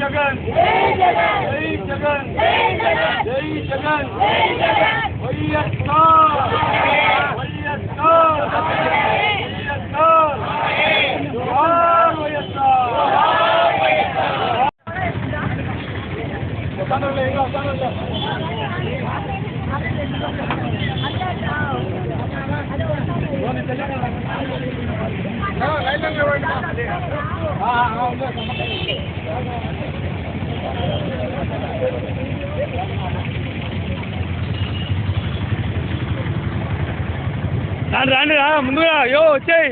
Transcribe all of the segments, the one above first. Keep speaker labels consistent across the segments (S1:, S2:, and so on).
S1: జగన్ జై జగన్ జై జగన్ వైఎస్ఆర్ వైఎస్ఆర్ వైఎస్ఆర్ జోహార్ వైఎస్ఆర్ వస్తానులే, ఇంకా వస్తానులే. ఆ, రాండి రాండి రా ముందుగా యో వచ్చాయి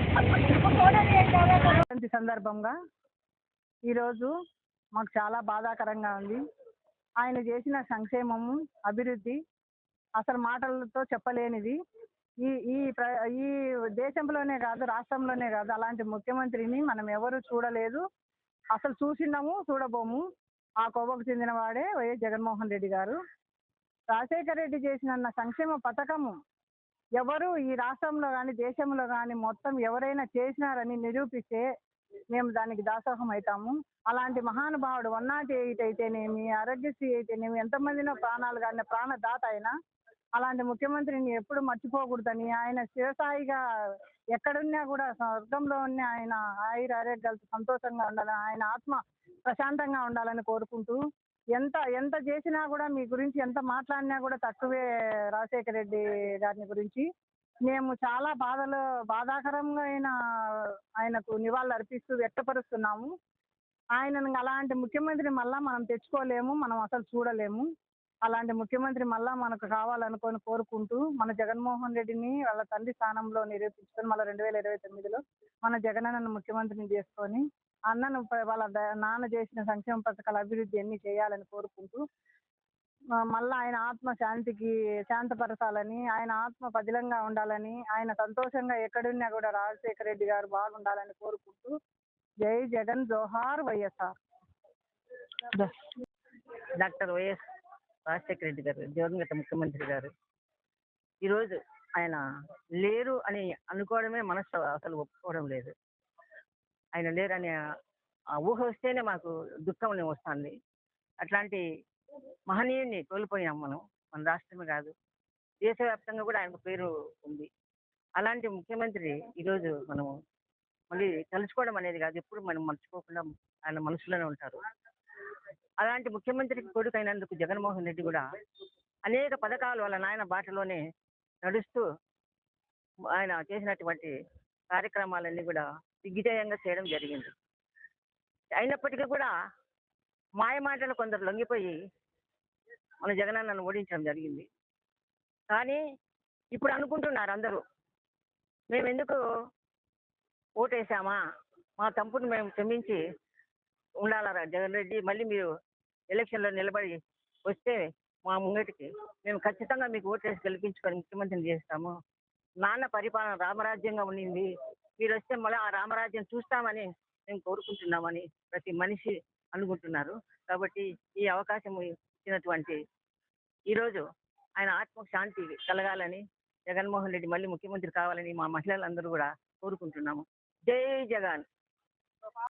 S2: జయంతి సందర్భంగా ఈరోజు మాకు చాలా బాధాకరంగా ఉంది. ఆయన చేసిన సంక్షేమము అభివృద్ధి అసలు మాటలతో చెప్పలేనిది. ఈ ఈ ప్ర ఈ దేశంలోనే కాదు రాష్ట్రంలోనే కాదు అలాంటి ముఖ్యమంత్రిని మనం ఎవరు చూడలేదు. అసలు చూసినాము చూడబోము. ఆ కోవకు చెందిన వాడే వైఎస్ జగన్మోహన్ రెడ్డి గారు. రాజశేఖర రెడ్డి చేసిన సంక్షేమ పథకము ఎవరు ఈ రాష్ట్రంలో కానీ దేశంలో కానీ మొత్తం ఎవరైనా చేసినారని నిరూపిస్తే మేము దానికి దాసోహం అవుతాము అలాంటి మహానుభావుడు వన్ నాట్ ఎయిట్ అయితేనేమి ఆరోగ్యశ్రీ అయితేనేమి ఎంతమందినో ప్రాణాలు కానీ ప్రాణదాత అయినా అలాంటి ముఖ్యమంత్రిని ఎప్పుడు మర్చిపోకూడదని ఆయన శివసాయిగా ఎక్కడున్నా కూడా స్వర్గంలో ఉన్న ఆయన ఆయుర ఆరోగ్యాలతో సంతోషంగా ఉండాలని ఆయన ఆత్మ ప్రశాంతంగా ఉండాలని కోరుకుంటూ ఎంత ఎంత చేసినా కూడా మీ గురించి ఎంత మాట్లాడినా కూడా తక్కువే రాజశేఖర రెడ్డి గారిని గురించి. మేము చాలా బాధలు బాధాకరంగా అయిన ఆయనకు నివాళులు అర్పిస్తూ వ్యక్తపరుస్తున్నాము. ఆయనను అలాంటి ముఖ్యమంత్రి మళ్ళా మనం తెచ్చుకోలేము మనం అసలు చూడలేము. అలాంటి ముఖ్యమంత్రి మళ్ళా మనకు కావాలనుకొని కోరుకుంటూ మన జగన్మోహన్ రెడ్డిని వాళ్ళ తండ్రి స్థానంలో నిరూపించుకొని మళ్ళీ రెండు వేల ఇరవై తొమ్మిదిలో మన జగనన్నను ముఖ్యమంత్రిని చేసుకొని అన్నను వాళ్ళ నాన్న చేసిన సంక్షేమ పథకాల అభివృద్ధి అన్ని చేయాలని కోరుకుంటూ మళ్ళీ మళ్ళా ఆయన ఆత్మ శాంతికి శాంతపరచాలని ఆయన ఆత్మ పదిలంగా ఉండాలని ఆయన సంతోషంగా ఎక్కడున్నా కూడా రాజశేఖర రెడ్డి గారు బాగుండాలని కోరుకుంటూ జై జగన్ జోహార్ వైఎస్ఆర్.
S3: డాక్టర్ వైఎస్ రాజశేఖర రెడ్డి గారు దివంగత ముఖ్యమంత్రి గారు. ఈరోజు ఆయన లేరు అని అనుకోవడమే మనసు అసలు ఒప్పుకోవడం లేదు. ఆయన లేరని ఆ ఊహ వస్తేనే మాకు దుఃఖం వస్తుంది. అట్లాంటి మహనీయుని కోల్పోయాం మనం. మన రాష్ట్రమే కాదు. దేశవ్యాప్తంగా కూడా ఆయన పేరు ఉంది. అలాంటి ముఖ్యమంత్రి ఈరోజు మనము మళ్ళీ తలుచుకోవడం అనేది కాదు. ఎప్పుడు మనం మర్చిపోకుండా ఆయన మనసులోనే ఉంటారు. అలాంటి ముఖ్యమంత్రికి కొడుకైనందుకు జగన్మోహన్ రెడ్డి కూడా అనేక పథకాలు వాళ్ళ నాయన బాటలోనే నడుస్తూ ఆయన చేసినటువంటి కార్యక్రమాలన్నీ కూడా దిగ్విజయంగా చేయడం జరిగింది. అయినప్పటికీ కూడా మాయ మాటలు కొందరు లొంగిపోయి మన జగనన్నను ఓడించడం జరిగింది. కానీ ఇప్పుడు అనుకుంటున్నారు అందరూ మేము ఎందుకు ఓటేసామా? మా తప్పును మేము క్షమించి ఉండాలరా జగన్ రెడ్డి? మళ్ళీ మీరు ఎలక్షన్లో నిలబడి వస్తే మా ముంగటికి మేము ఖచ్చితంగా మీకు ఓటేసి గెలిపించుకొని ముఖ్యమంత్రిని చేస్తాము. నాన్న పరిపాలన రామరాజ్యంగా ఉండింది. మీరు వస్తే మళ్ళీ ఆ రామరాజ్యం చూస్తామని మేము కోరుకుంటున్నామని ప్రతి మనిషి అనుకుంటున్నారు. కాబట్టి ఈ అవకాశం ఇచ్చినటువంటి ఈరోజు ఆయన ఆత్మ శాంతి కలగాలని జగన్మోహన్ రెడ్డి మళ్ళీ ముఖ్యమంత్రి కావాలని మా మహిళలందరూ కూడా కోరుకుంటున్నాము. జై జగన్.